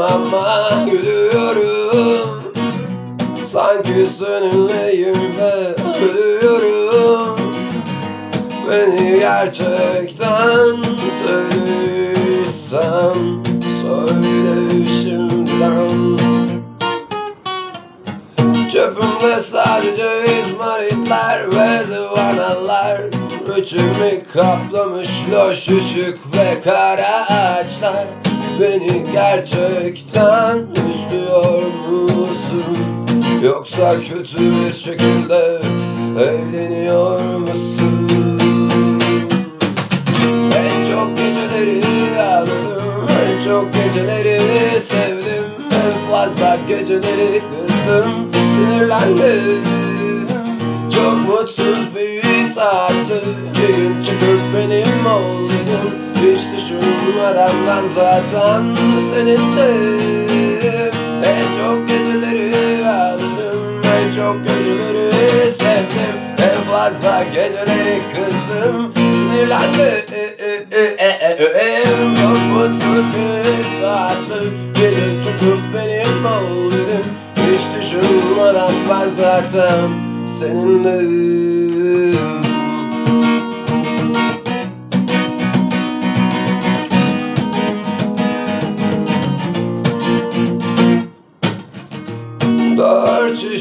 ama gülüyorum. Sanki seninleyim ve ölüyorum Beni gerçekten sevdiysen Söyle şimdiden Çöpümde sadece izmaritler ve zıvanalar. İçimi kaplamış loş ışık ve kara ağaçlar Beni gerçekten istiyor musun? Yoksa kötü bir şekilde evleniyor musun? En çok geceleri ağladım En çok geceleri sevdim En fazla geceleri kızdım Sinirlendim Çok mutsuz bir saatte Bir gün çıkıp benim ol dedim ben zaten senindim En çok geceleri ağladım En çok geceleri sevdim. En fazla geceleri kızdım Sinirlendim Çok mutsuz bir saatte Bir gün çıkıp benim ol dedim Hiç düşünmeden ben zaten seninleyim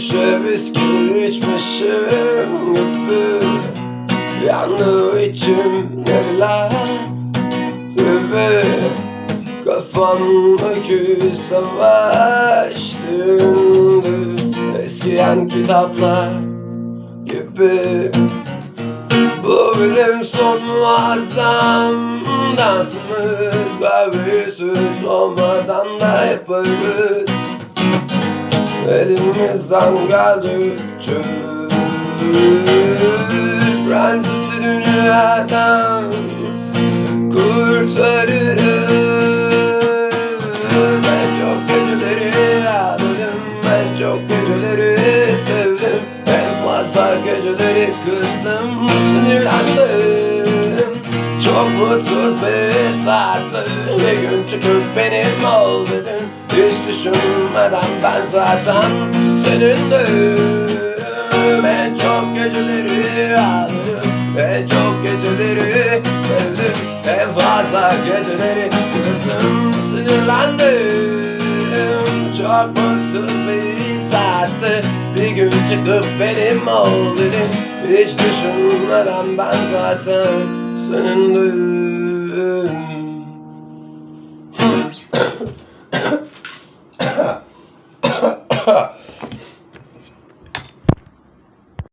Şişe viski içmişim gibi Yandı içim neler? Gibi Kafamdaki savaş döndü Eskiyen kitaplar gibi. Bu bizim son muazzam dansımız Kahvesiz olmadan da yaparız Elimizden geldikçe Fransız'ı dünyadan kurtarırız En çok geceleri ağladım En çok geceleri sevdim. En fazla geceleri kızdım Sinirlendim mutsuz bir saatte Bir gün çıkıp benim ol dedim Hiç düşünmeden ben zaten senindim En çok geceleri ağladım. En çok geceleri sevdim. En fazla geceleri kızdım Sinirlendim. Çok mutsuz bir saatte Bir gün çıkıp benim ol dedim Hiç düşünmeden ben zaten senindim